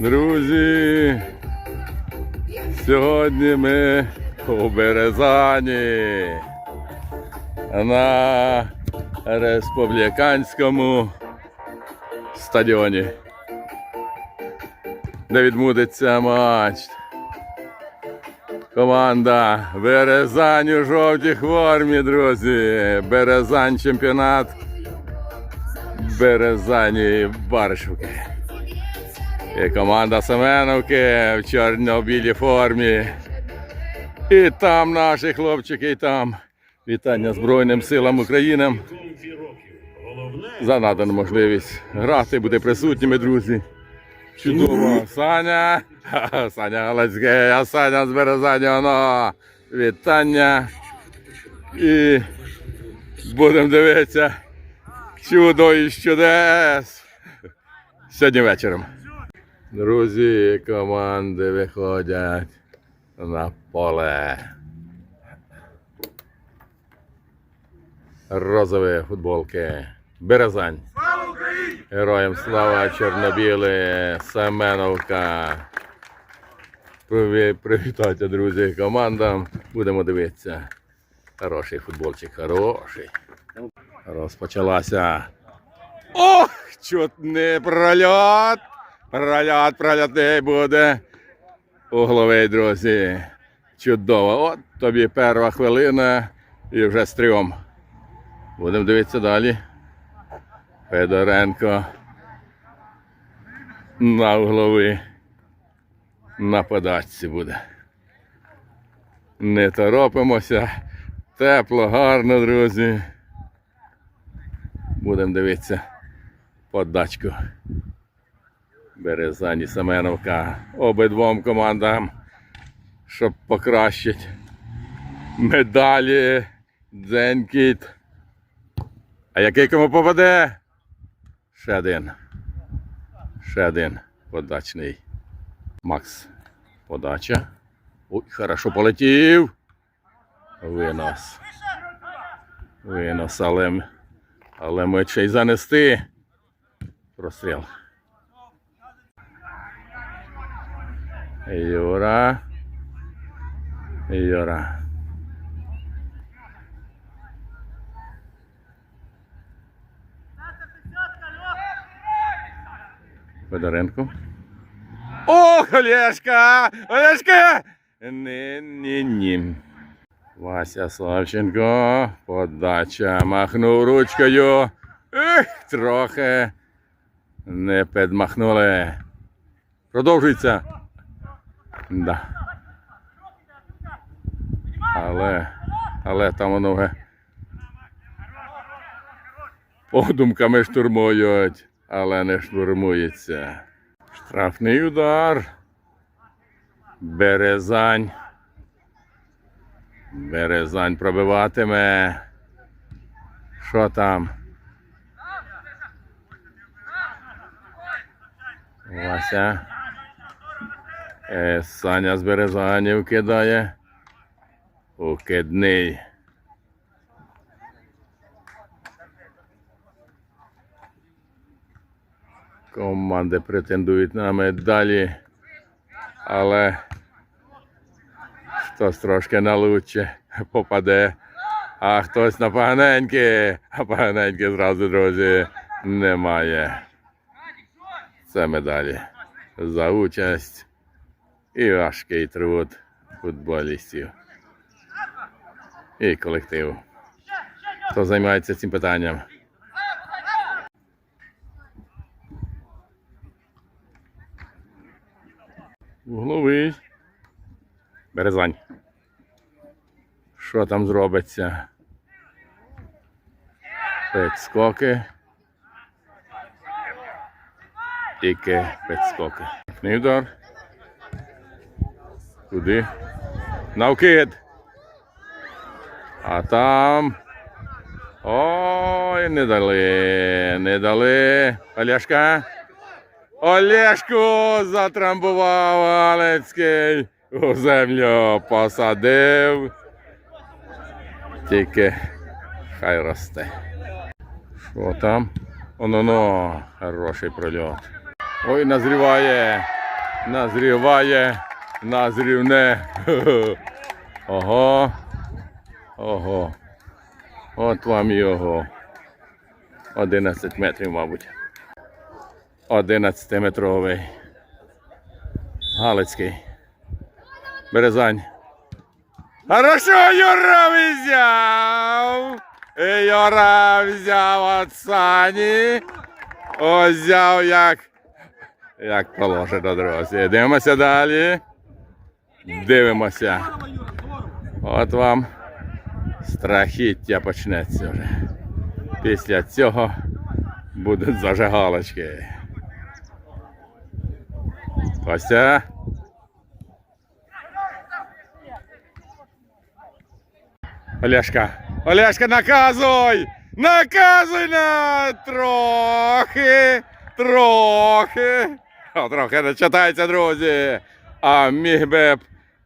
Друзі, сьогодні ми у Березані на республіканському стадіоні, де відбудеться матч. Команда Березань у жовтій формі, друзі. Березань чемпіонат. Березані Баршівки. І команда Семеновки в чорно-білій формі. І там наші хлопчики, і там. Вітання Збройним силам України. За надану можливість грати, бути присутніми, друзі. Чудово. Саня. Саня Галицький, а Саня з Березані. Вітання. І будемо дивитися. Чудо і чудес. Сьогодні вечором. Друзі, команди виходять на поле. Розові футболки. Березань. Героям слава Чорнобіли, Семеновка. Привітайте, друзі, командам. Будемо дивитися. Хороший футболчик, хороший. Розпочалася. Ох, чутний прольот. Прольот, прольотний буде. Угловий, друзі. Чудово. От тобі перша хвилина і вже стрьом. Будемо дивитися далі. Федоренко на угловий. На подачці буде. Не торопимося. Тепло, гарно, друзі. Будемо дивитися подачку. Березані Семеновка. Обидвом командам, щоб покращити медалі. Дзенькіт. А який кому попаде? Ще один. Ще один подачний. Макс. Подача. Ой, хорошо полетів. Винос. Винос, але, але ще й занести. Простріл. Юра. Юра. Федоренко. Ох, Олешка! Олешка! Ні, ні, ні. Вася Славченко. Подача. Махнув ручкою. Ех, трохи не підмахнули. Продовжується. Да. Але, але там воно вже подумками штурмують, але не штурмується. Штрафний удар. Березань. Березань пробиватиме. Що там? Вася. Е, Саня з Березанів кидає. Укидний. Команди претендують на медалі, але хтось трошки на лучше попаде, а хтось на поганеньке, а поганеньке зразу, друзі, немає. Це медалі за участь і важкий труд футболістів і колективу. Хто займається цим питанням? Угловий. Березань. Що там зробиться? Підскоки. Тільки підскоки. Не удар. Куди? Навкид. А там. Ой, не дали, не дали. Олешка. Олешку затрамбував Галицький. У землю посадив. Тільки хай росте. Що там? Оно-но, хороший прольот. Ой, назріває. Назріває. Назрівне. Ого. Ого. От вам його. 11 метрів, мабуть. 11-метровий. Галицький. Березань. Хорошо, Юра взяв. Юра взяв від Сані. Ось взяв як. Як положено, друзі. Дивимося далі. Дивимося. От вам страхіття почнеться вже. Після цього будуть зажигалочки. Костя. Олешка. Олешка, наказуй! Наказуй на трохи. Трохи. О, трохи не читається, друзі. А міг би б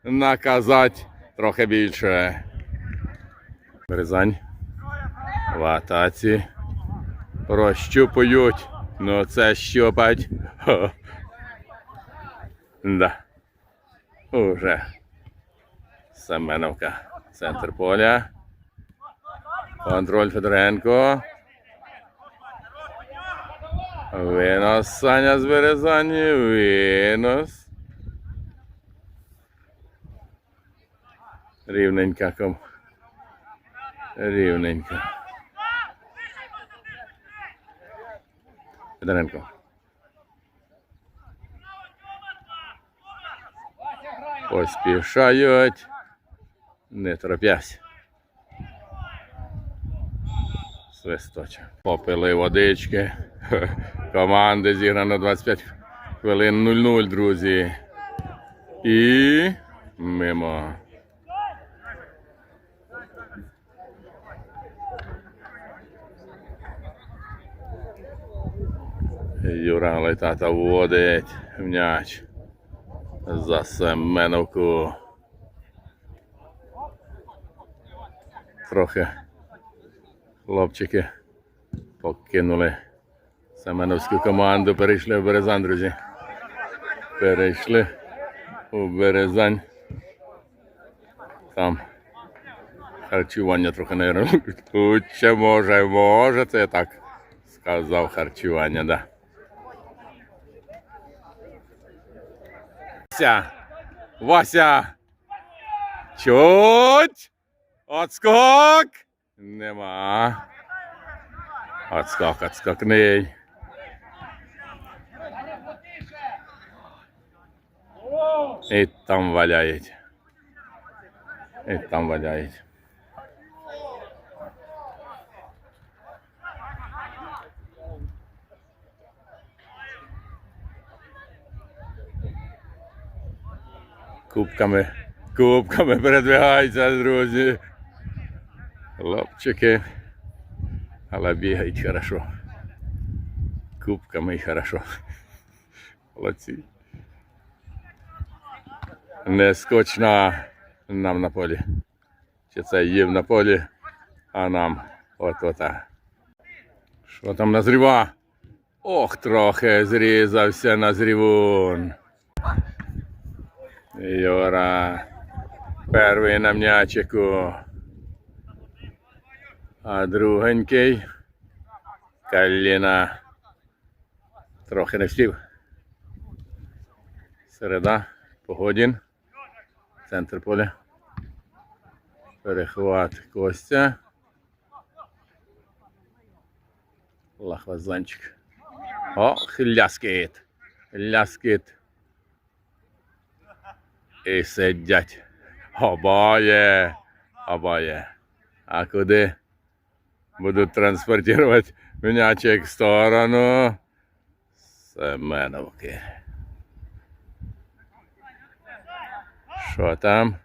наказати трохи більше. Березань. В атаці. Розщупують. Ну це щупать. Да. Уже. Семеновка. Центр поля. Контроль Федоренко. Винос Саня з Березані. Винос. Рівненька ком. Рівненько. Федоренко. Поспішають. Не торопясь. Свисточок. Попили водички. Команди зіграно 25 хвилин 0-0, друзі. І мимо. Юра Летата вводить м'яч за Семеновку. Трохи хлопчики покинули Семеновську команду, перейшли в Березань, друзі. Перейшли у Березань. Там харчування трохи не лучше може, може, це я так сказав харчування, да. Вася! Вася! Чуть! Отскок! Нема. Отскок, отскокний. І там валяють. І там валяють. Кубками, кубками передвигаються, друзі. Хлопчики. Але бігають хорошо. Кубками хорошо. Молодці. Не скочна нам на полі. Чи це їм на полі, а нам от ота. Що там назріва? Ох, трохи зрізався назрівун. Юра. Перший на м'ячику. А другенький. Каліна. Трохи не встиг. Середа. Погодін. Центр поля. Перехват Костя. Лахвазанчик. Ох, ляскіт. Ляскіт. І сидять. Обоє. Обоє. А куди? Будуть транспортувати м'ячик в сторону Семеновки. Що там?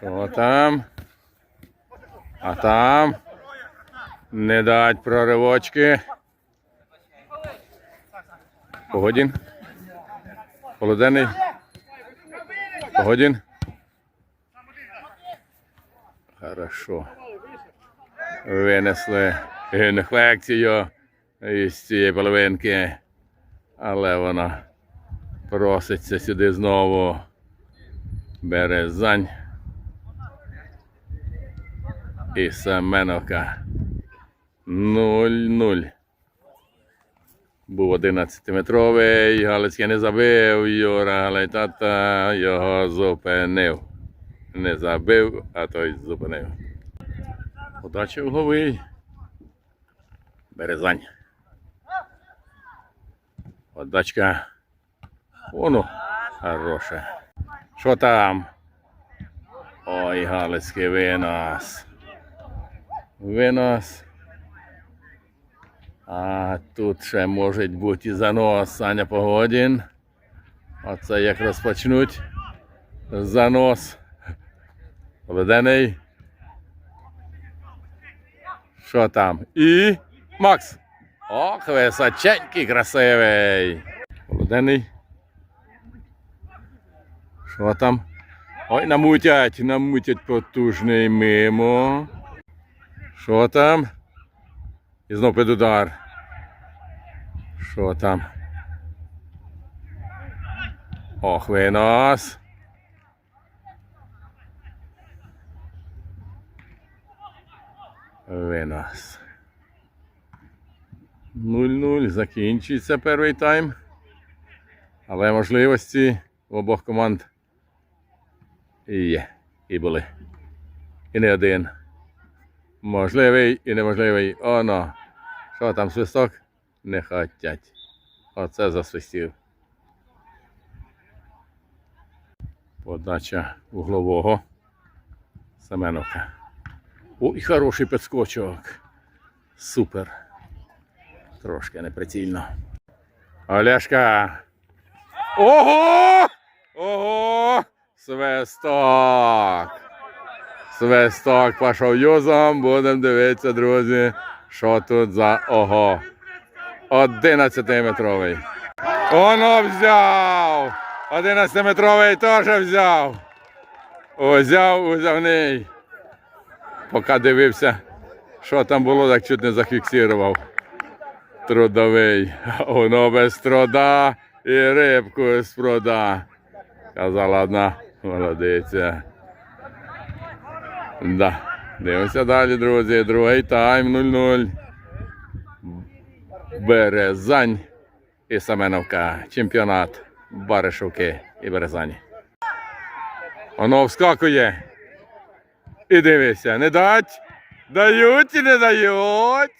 Що там? А там? Не дать проривочки. Погодін. Полуденний. Погодін. Хорошо. Винесли інфекцію із цієї половинки, але вона проситься сюди знову. Березань. І Семеновка. 0-0. Був 11-метровий, Галицький не забив, Юра Галайтата його зупинив. Не забив, а той зупинив. Подача угловий. Березань. Подачка. Воно. Хороше. Що там? Ой, Галицький винос. Винос. А тут ще може бути і занос Саня Погодін. Оце як розпочнуть. Занос. Ведений. Що там? І Макс. Ох, височенький, красивий. Володенний. Що там? Ой, намутять, намутять потужний мимо. Що там? І знов під удар. Що там? Ох, винос. Винос. 0-0. Закінчується перший тайм. Але можливості в обох команд є. І були. І не один. Можливий і неможливий. Оно. Що там свисток? Не хотять. Оце засвистів. Подача углового. Семеновка. Ой, хороший підскочок. Супер. Трошки неприцільно. Олешка. Ого! Ого! Свисток! Свисток пішов юзом. Будемо дивитися, друзі, що тут за ого. 11-метровий. Оно взяв! 11-метровий теж взяв. Узяв, узявний. Поки дивився, що там було, так чуть не зафіксував. Трудовий. Воно без труда і рибку з пруда. Казала одна молодиця. Да. Дивимося далі, друзі. Другий тайм 0-0. Березань і Семеновка. Чемпіонат Баришовки і Березані. Воно вскакує. І дивися, не дать. Дають і не дають.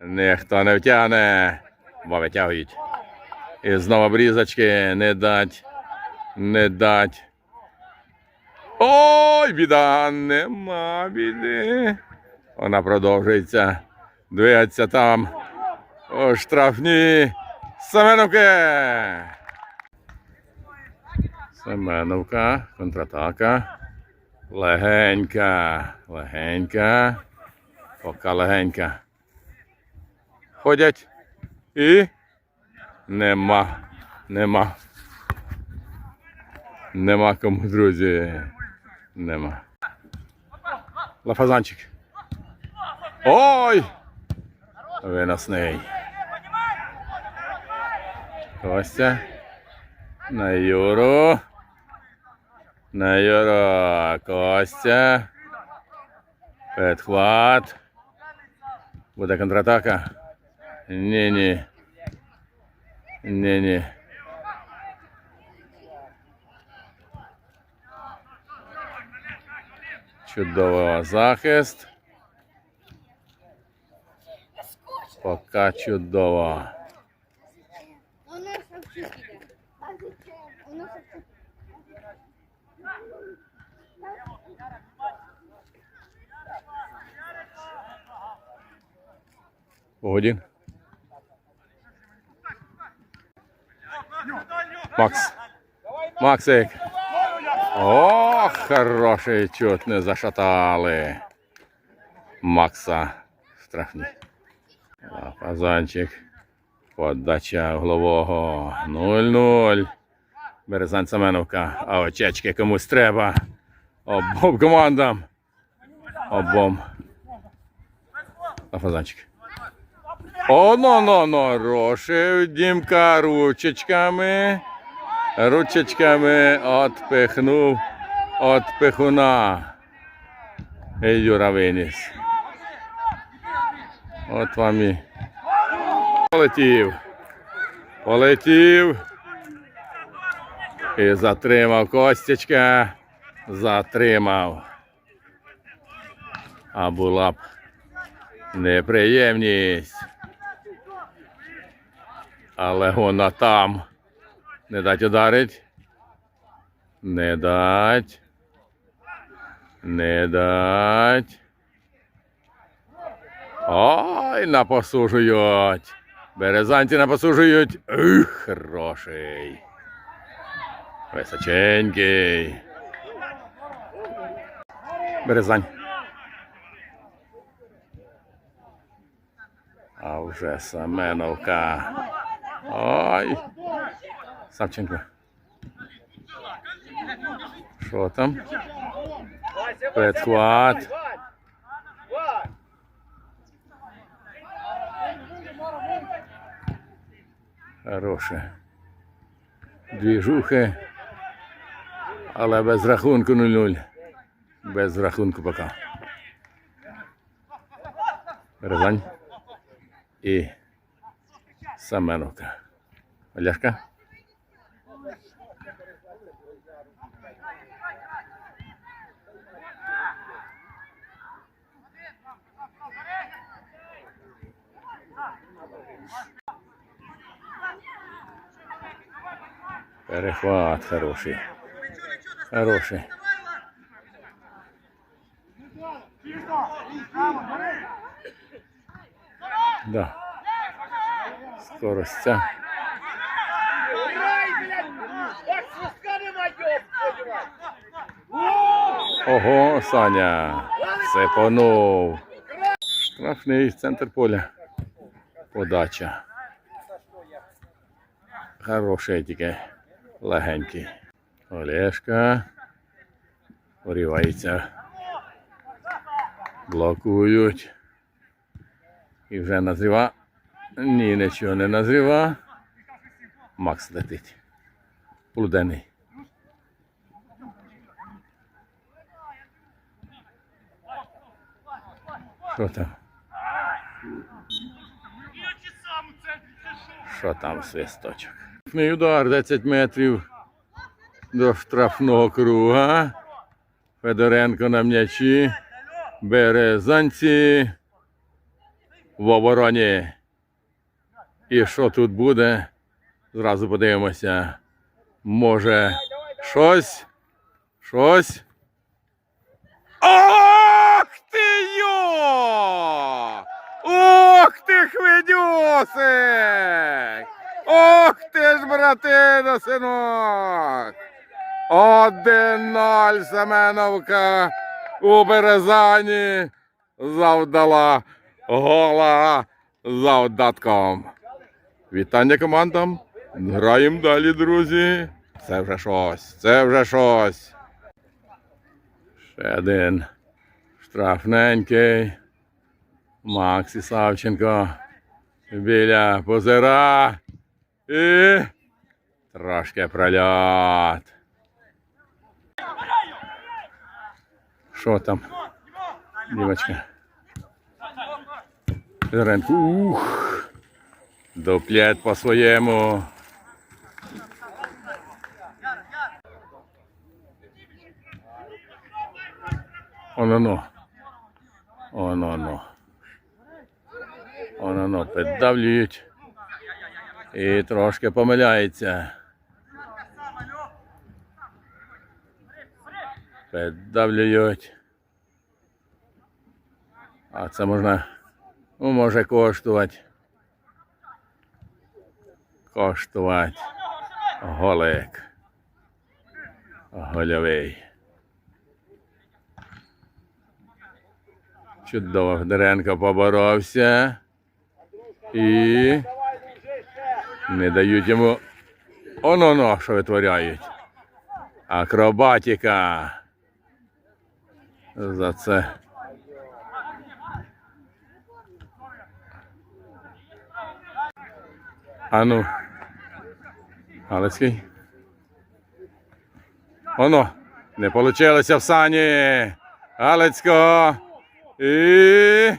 Ніхто не втягне, бо витягують. І знову брізочки не дать. Не дать. Ой, біда, нема біди. Вона продовжується. Двигається там. О, штрафні. Семеновки. Семеновка. Контратака. Легенька. Легенька. Пока легенька. Ходять. І. Нема. Нема. Нема кому, друзі. Нема. Лафазанчик. Ой! Виносний. Костя. На Юру. На Юру. Костя. Підхват. Буде контратака. Ні-ні. Ні-ні. Чудово захист. Пока чудово. У нас вообще іде. У нас вообще- Погодін. Макс. Максик. О, хороший чуть не зашатали. Макса штрафні. Пазанчик. Подача углового 0-0. Березань Семеновка, а очечки комусь треба. Обом командам. Обом. На фазанчик. Оно, но, но, рошив Дімка ручечками. Ручечками отпихнув от пихуна. Юра виніс. От вам і. Полетів. Полетів. І затримав Костячка. Затримав. А була б неприємність. Але вона там. Не дать ударить. Не дать. Не дать. Ой, напосужують. Березанці напосужують. Ух, хороший. Височенький. Березань. А вже Семеновка. Ой. Савченко. Що там? Підхват. Хороше. Дві. Але без рахунку 0-0. Без рахунку поки. Рязань. І Семеновка. Оляшка. Перехват хороший. Хороший. Да. Скорость. Ого, Саня. Сипонув. Штрафний центр поля. Подача. Хороший тільки легенький. Олешка. Порівається. Блокують. І вже назріва. Ні, нічого не назріва. Макс летить. Полуденний. Що там? Що там свисточок? Штрафний удар 10 метрів до штрафного круга. Федоренко на м'ячі. Березанці в обороні. І що тут буде? Зразу подивимося. Може, щось? Щось? Ох ти йо! Ох ти хвидюсик! Ох ти ж, братино, синок! Один ноль Семеновка у Березані завдала гола завдатком. Вітання командам. Граємо далі, друзі. Це вже щось. Це вже щось. Ще один штрафненький. Максі Савченко біля позира. І трошки прольот. Що там? Дівочка. Ух. Дуплет по своєму. Оно-но. Оно-но. Оно-но. Піддавлюють. І трошки помиляється. Піддавлюють. А це можна, ну, може коштувати. Коштувати. Голик. Гольовий. Чудово, Федоренко поборовся. І не дають йому Оно ну, що витворяють. Акробатика. За це. Ану. Галицький. Оно. Не получилося в сані. Галицького. І.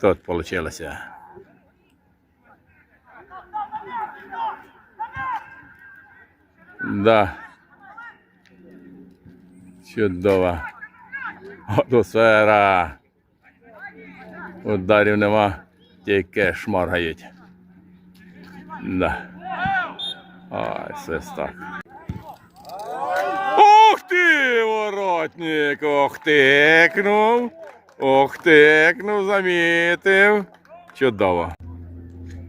Тут получилося. Да. Чудова атмосфера. Ударів нема, тільки шморгають. Да. Ай, свисток. Ух ти, воротник! Ох тикнув. Ох тикнув, замітив. Чудово.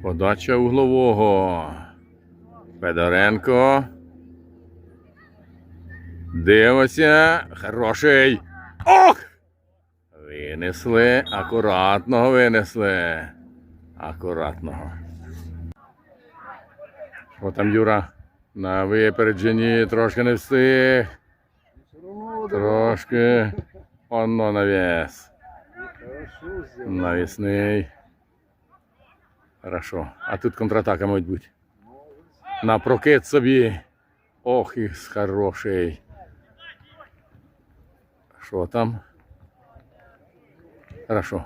Подача углового. Федоренко. Дивимося. Хороший. Ох! Винесли. Акуратного винесли. Акуратного. Що там Юра? На випередженні трошки не встиг. Трошки. Оно навіс. Навісний. Хорошо. А тут контратака, мабуть. На прокид собі. Ох, і хороший. Що там? Хорошо.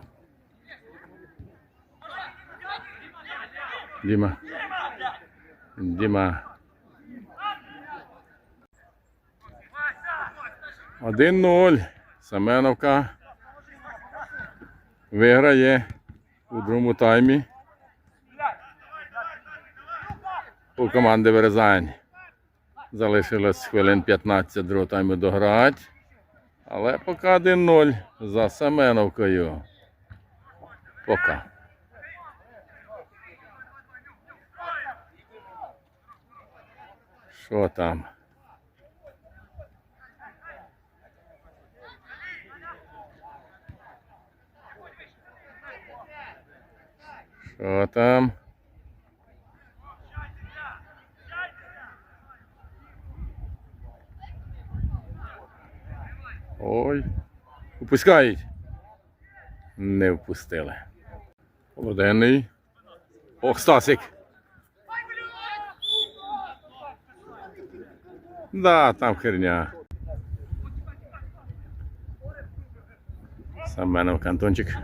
Діма. Діма. Один нуль. Семеновка виграє у другому таймі. У команди Березань. Залишилось хвилин 15 другого тайму дограти. Але поки 1-0 за Семеновкою. Пока. Що там? Що там? Ой. Упускають. Не впустили. Полуденний. Ох, Стасик. Да, там херня. Семенов кантончик.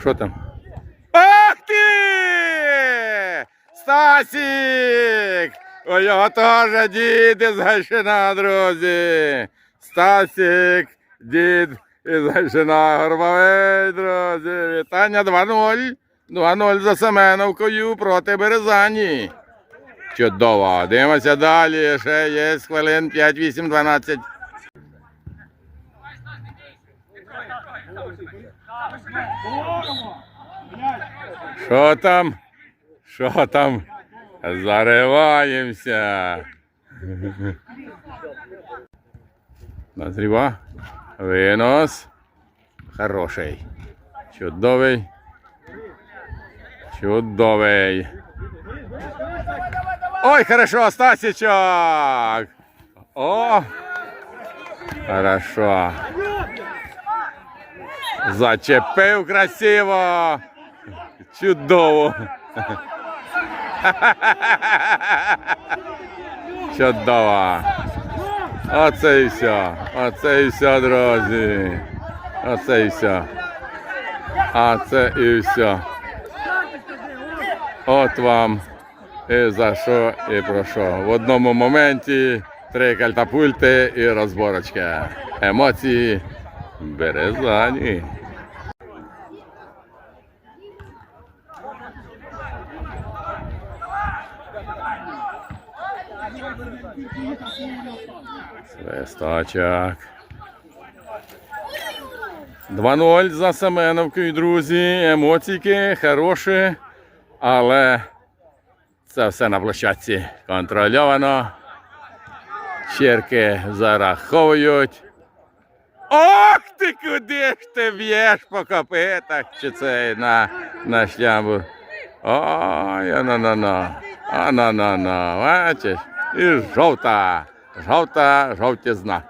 Що там? Ах ти! Стасік! У його теж дід із Гайшина, друзі. Стасік, дід із Гайшина, Горбовий, друзі. Вітання 2-0. 2-0 за Семеновкою проти Березані. Чудово. Дивимося далі. Ще є хвилин 5, 8, 12. Що там? Що там? Зариваємося. Назріва. Винос. Хороший. Чудовий. Чудовий. Ой, хорошо, Стасічок. О! Хорошо. Зачепив красиво. Чудово. Чудово. Оце і все. Оце і все, друзі. Оце і все. А це і все. От вам і за що, і про що. В одному моменті три кальтапульти і розборочка. Емоції березані. Свисточок. 2-0 за Семеновкою, друзі. Емоційки хороші, але це все на площадці контрольовано. Черки зараховують. Ох ти куди ж ти б'єш по копитах? Чи це на, на шлямбу? Ой, ана-на-на. Ана-на-на. Бачиш? І жовта. Жовта, жовтізна.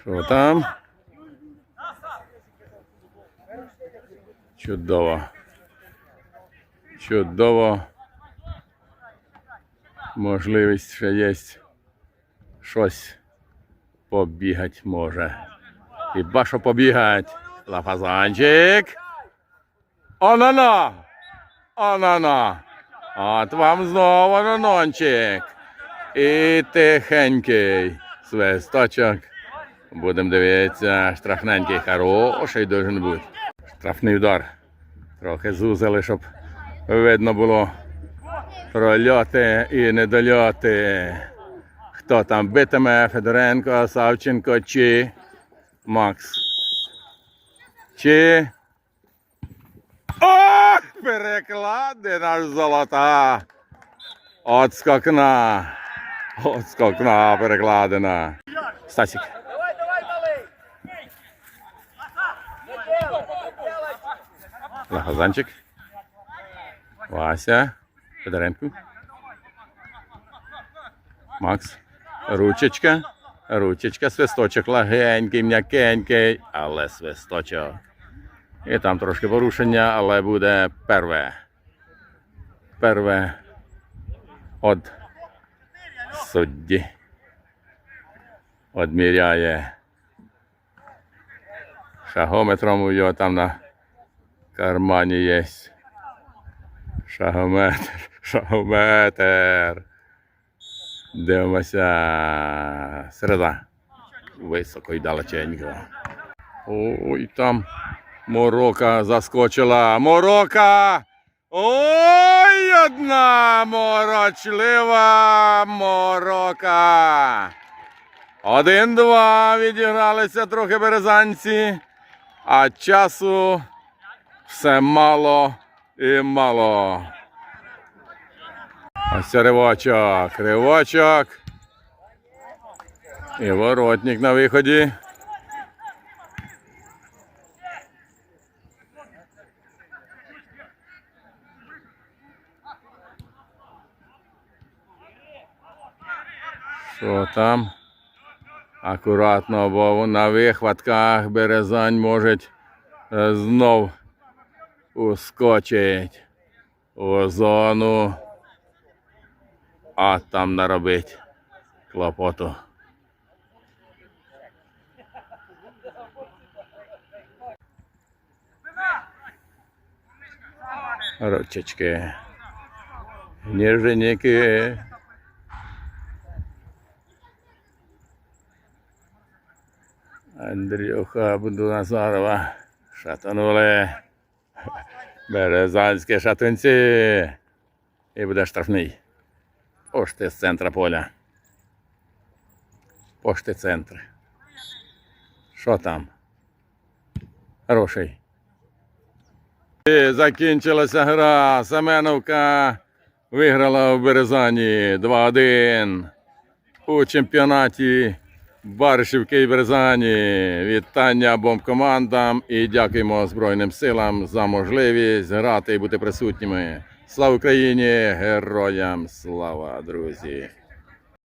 Що там? Чудово. Чудово. Можливість ще є щось побігать може. Хіба що побігать. Лафазанчик. Анана. Анана. От вам знову ананончик. І тихенький свисточок. Будемо дивитися, штрафненький, хороший должен бути. Штрафний удар. Трохи зузили, щоб видно було прольоти і недольоти. Хто там битиме Федоренко, Савченко чи Макс? Чи. Ох, переклади наш золота. Отскокна. Отскокна перекладина. Стасік. Давай, давай, малий! Лахазанчик. Вася. Федоренко. Макс. Ручечка. Ручечка, свисточок легенький, м'якенький, але свисточок. І там трошки порушення, але буде перве. Перве од судді. Одміряє шагометром у його там на кармані є. Шагометр, шагометр. Дивимося. Середа. Високо і далеченько. Ой, там морока заскочила. Морока! Ой, одна морочлива морока. Один-два відігралися трохи березанці, а часу все мало і мало. Ось ривочок, ривочок. І воротник на виході. Що там? Акуратно, бо на вихватках березань може знов ускочить у зону, а там наробить клопоту. Ручечки. Ніженьки. Андрюха Будуназарова. Шатанули. Березанські шатунці. І буде штрафний. Пошти з центра поля. Пошти центр. Що там? Хороший. І закінчилася гра. Семеновка виграла в Березані 2-1 у чемпіонаті Баришівки і Березані. Вітання обом командам і дякуємо Збройним силам за можливість грати і бути присутніми. Слава Україні! Героям слава, друзі!